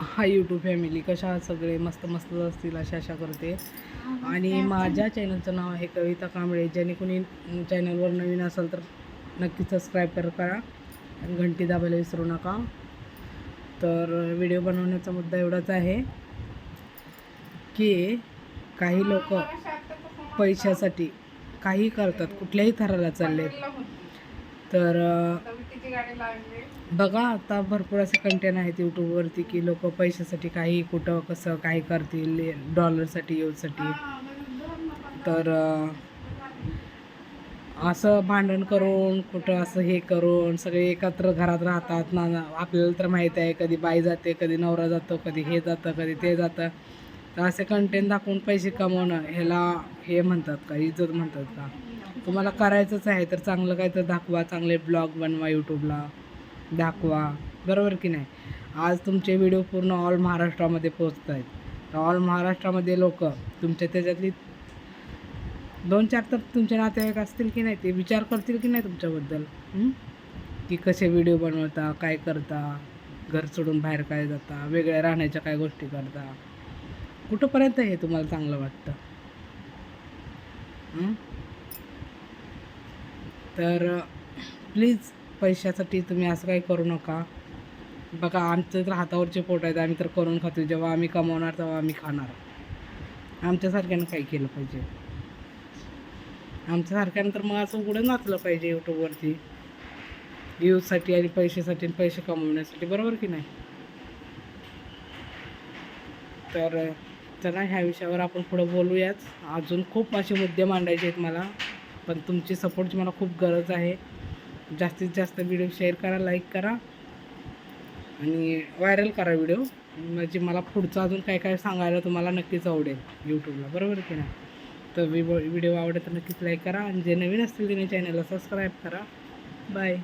हा YouTube family कशा सगळे? मस्त मस्त असतील अशा आशा करते. आणि माझ्या चॅनलचं नाव आहे कविता कांबळे. ज्याने कोणी चॅनलवर नवीन असेल तर नक्की सबस्क्राईब कर करा. आणि घंटी दाबायला विसरू नका. तर व्हिडिओ बनवण्याचा मुद्दा एवढाच आहे की काही लोक पैशासाठी काही करतात. कुठल्याही थराला चालले. तर बघा आता भरपूर असे कंटेंट आहेत यूट्यूबवरती की लोक पैशासाठी काही कुठं कसं काही करतील डॉलरसाठी यूजसाठी तर असं भांडण करून कुठं असं हे करून सगळे एकत्र घरात राहतात. ना ना- आपल्याला तर माहीत आहे कधी बाई जाते कधी नवरा जातो कधी हे जातं कधी ते जातं. तर असे कंटेंट दाखवून पैसे कमवणं ह्याला हे म्हणतात का इज्जत म्हणतात का? तुम्हाला करायचंच आहे तर चांगलं काय तर दाखवा चांगले ब्लॉग बनवा यूट्यूबला दाखवा. बरोबर की नाही? आज तुमचे व्हिडिओ पूर्ण ऑल महाराष्ट्रामध्ये पोचत आहेत ऑल महाराष्ट्रामध्ये लोक तुमच्या त्याच्यातली दोन चार तर तुमचे नातेवाईक असतील की नाही ते विचार करतील की नाही तुमच्याबद्दल? की कसे व्हिडिओ बनवता काय करता घर सोडून बाहेर काय जाता वेगळ्या राहण्याच्या काय गोष्टी करता? कुठंपर्यंत हे तुम्हाला चांगलं वाटतं? तर प्लीज पैशासाठी तुम्ही असं काही करू नका. बघा आमचं तर हातावरचे पोट आहेत आम्ही तर करून खातो जेव्हा आम्ही कमवणार तेव्हा आम्ही खाणार. आमच्यासारख्यानं काही केलं पाहिजे. आमच्यासारख्यानं तर मग असं पुढे नाचलं पाहिजे यूट्यूबवरती व्ह्यूजसाठी आणि पैशासाठी आणि पैसे कमवण्यासाठी. बरोबर की नाही? तर चला ह्या विषयावर आपण पुढं बोलूयाच अजून खूप असे मुद्दे मांडायचे आहेत मला. पण तुमची सपोर्टची मला खूप गरज आहे. जास्तीत जास्त व्हिडिओ शेअर करा लाईक करा आणि व्हायरल करा व्हिडिओ म्हणजे मला पुढचं अजून काय काय सांगायला तुम्हाला नक्कीच आवडेल यूट्यूबला बरोबर की नाही? तर व्हिडिओ आवडेल तर नक्कीच लाईक करा आणि जे नवीन असतील त्यांनी चॅनलला सबस्क्राईब करा. बाय